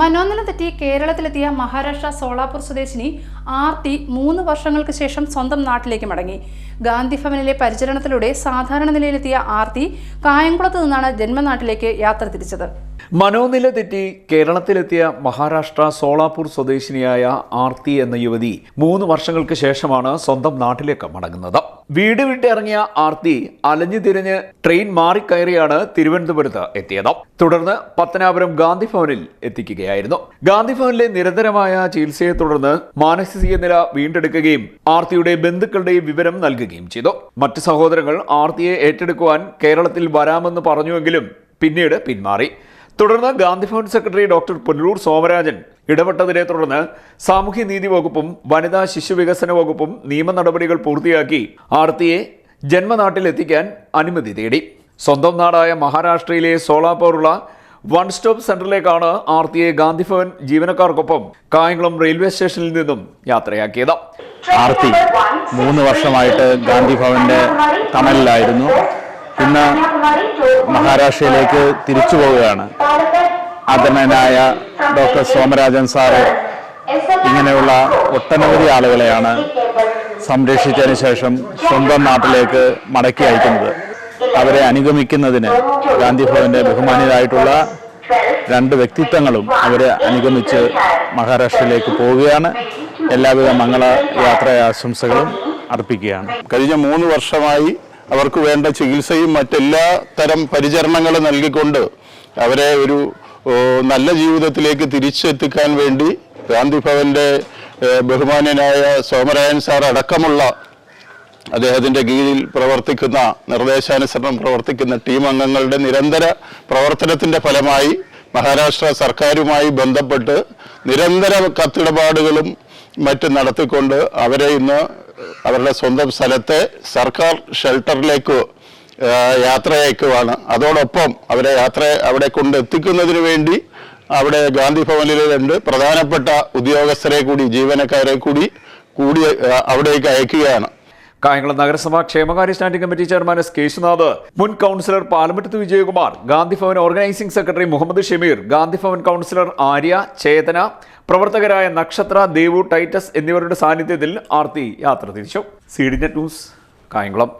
മനോനില തെറ്റി കേരളത്തിലെത്തിയ മഹാരാഷ്ട്ര സോളാപൂർ സ്വദേശിനി ആർത്തി മൂന്ന് വർഷങ്ങൾക്ക് ശേഷം സ്വന്തം നാട്ടിലേക്ക് മടങ്ങി. ഗാന്ധി ഭവനിലെ പരിചരണത്തിലൂടെ സാധാരണ നിലയിലെത്തിയ ആർത്തി കായംകുളത്ത് നിന്നാണ് ജന്മനാട്ടിലേക്ക് യാത്ര തിരിച്ചത്. മനോനില തെറ്റി കേരളത്തിലെത്തിയ മഹാരാഷ്ട്ര സോളാപൂർ സ്വദേശിനിയായ ആർത്തി എന്ന യുവതി മൂന്ന് വർഷങ്ങൾക്ക് ശേഷമാണ് സ്വന്തം നാട്ടിലേക്ക് മടങ്ങുന്നത്. വീട് വിട്ടിറങ്ങിയ ആർത്തി അലഞ്ഞു തിരിഞ്ഞ് ട്രെയിൻ മാറിക്കയറിയാണ് തിരുവനന്തപുരത്ത് എത്തിയത്. തുടർന്ന് പത്തനാപുരം ഗാന്ധി ഭവനിൽ എത്തിക്കുകയായിരുന്നു. ഗാന്ധി ഭവനിലെ നിരന്തരമായ ചികിത്സയെ തുടർന്ന് മാനസിക നില വീണ്ടെടുക്കുകയും ആർത്തിയുടെ ബന്ധുക്കളുടെയും വിവരം നൽകുകയും ചെയ്തു. മറ്റു സഹോദരങ്ങൾ ആർത്തിയെ ഏറ്റെടുക്കുവാൻ കേരളത്തിൽ വരാമെന്ന് പറഞ്ഞുവെങ്കിലും പിന്നീട് പിന്മാറി. തുടർന്ന് ഗാന്ധിഭവൻ സെക്രട്ടറി ഡോക്ടർ പുനലൂർ സോമരാജൻ ഇടപെട്ടതിനെ തുടർന്ന് സാമൂഹ്യനീതി വകുപ്പും വനിതാ ശിശു വികസന വകുപ്പും നിയമ നടപടികൾ പൂർത്തിയാക്കി ആർത്തിയെ ജന്മനാട്ടിലെത്തിക്കാൻ അനുമതി തേടി. സ്വന്തം നാടായ മഹാരാഷ്ട്രയിലെ സോളാപൂറുള്ള വൺ സ്റ്റോപ്പ് സെന്ററിലേക്കാണ് ആർത്തിയെ ഗാന്ധിഭവൻ ജീവനക്കാർക്കൊപ്പം കായംകുളം റെയിൽവേ സ്റ്റേഷനിൽ നിന്നും യാത്രയാക്കിയത്. ആർത്തി മൂന്ന് വർഷമായിട്ട് ഗാന്ധി ഭവന്റെ തണലിലായിരുന്നു. ഇന്ന് മഹാരാഷ്ട്രയിലേക്ക് തിരിച്ചു പോവുകയാണ്. ആദരണനായ ഡോക്ടർ സോമരാജൻ സാറ് ഇങ്ങനെയുള്ള ഒട്ടനവധി ആളുകളെയാണ് സംരക്ഷിച്ചതിന് ശേഷം സ്വന്തം നാട്ടിലേക്ക് മടക്കി അയക്കുന്നത്. അവരെ അനുഗമിക്കുന്നതിന് ഗാന്ധി ഭവന്റെ ബഹുമാനിതരായിട്ടുള്ള രണ്ട് വ്യക്തിത്വങ്ങളും അവരെ അനുഗമിച്ച് മഹാരാഷ്ട്രയിലേക്ക് പോവുകയാണ്. എല്ലാവിധ മംഗള യാത്രാ ആശംസകളും അർപ്പിക്കുകയാണ്. കഴിഞ്ഞ മൂന്ന് വർഷമായി അവർക്ക് വേണ്ട ചികിത്സയും മറ്റെല്ലാ തരം പരിചരണങ്ങളും നൽകിക്കൊണ്ട് അവരെ ഒരു നല്ല ജീവിതത്തിലേക്ക് തിരിച്ചെത്തിക്കാൻ വേണ്ടി ഗാന്ധി ഭവന്റെ ബഹുമാന്യനായ സോമരായൻ സാർ അടക്കമുള്ള അദ്ദേഹത്തിന്റെ കീഴിൽ പ്രവർത്തിക്കുന്ന നിർദ്ദേശാനുസരണം പ്രവർത്തിക്കുന്ന ടീം അംഗങ്ങളുടെ നിരന്തര പ്രവർത്തനത്തിന്റെ ഫലമായി മഹാരാഷ്ട്ര സർക്കാരുമായി ബന്ധപ്പെട്ട് നിരന്തര കത്തിടപാടുകളും മറ്റും നടത്തിക്കൊണ്ട് അവരെ ഇന്ന് അവരുടെ സ്വന്തം സ്ഥലത്തെ സർക്കാർ ഷെൽട്ടറിലേക്ക് യാത്രയക്കുവാണ്. അതോടൊപ്പം അവരെ യാത്ര അവിടെ കൊണ്ട് എത്തിക്കുന്നതിന് വേണ്ടി അവിടെ ഗാന്ധി ഭവനിലെ രണ്ട് പ്രധാനപ്പെട്ട ഉദ്യോഗസ്ഥരെ കൂടി ജീവനക്കാരെ കൂടി കൂടി അവിടേക്ക് അയക്കുകയാണ്. കായംകുളം നഗരസഭാ ക്ഷേമകാര്യ standing committee chairman S Keshunath മുൻ councillor Palamattathu Vijayakumar Gandhi Bhavan organising secretary Muhammad Shameer Gandhi Bhavan councillor Arya Chethana പ്രവർത്തകരായ നക്ഷത്ര ദേവു ടൈറ്റസ് എന്നിവരുടെ സാന്നിധ്യത്തിൽ ആർത്തി യാത്ര തിരിച്ചു. C D news Kayamkulam.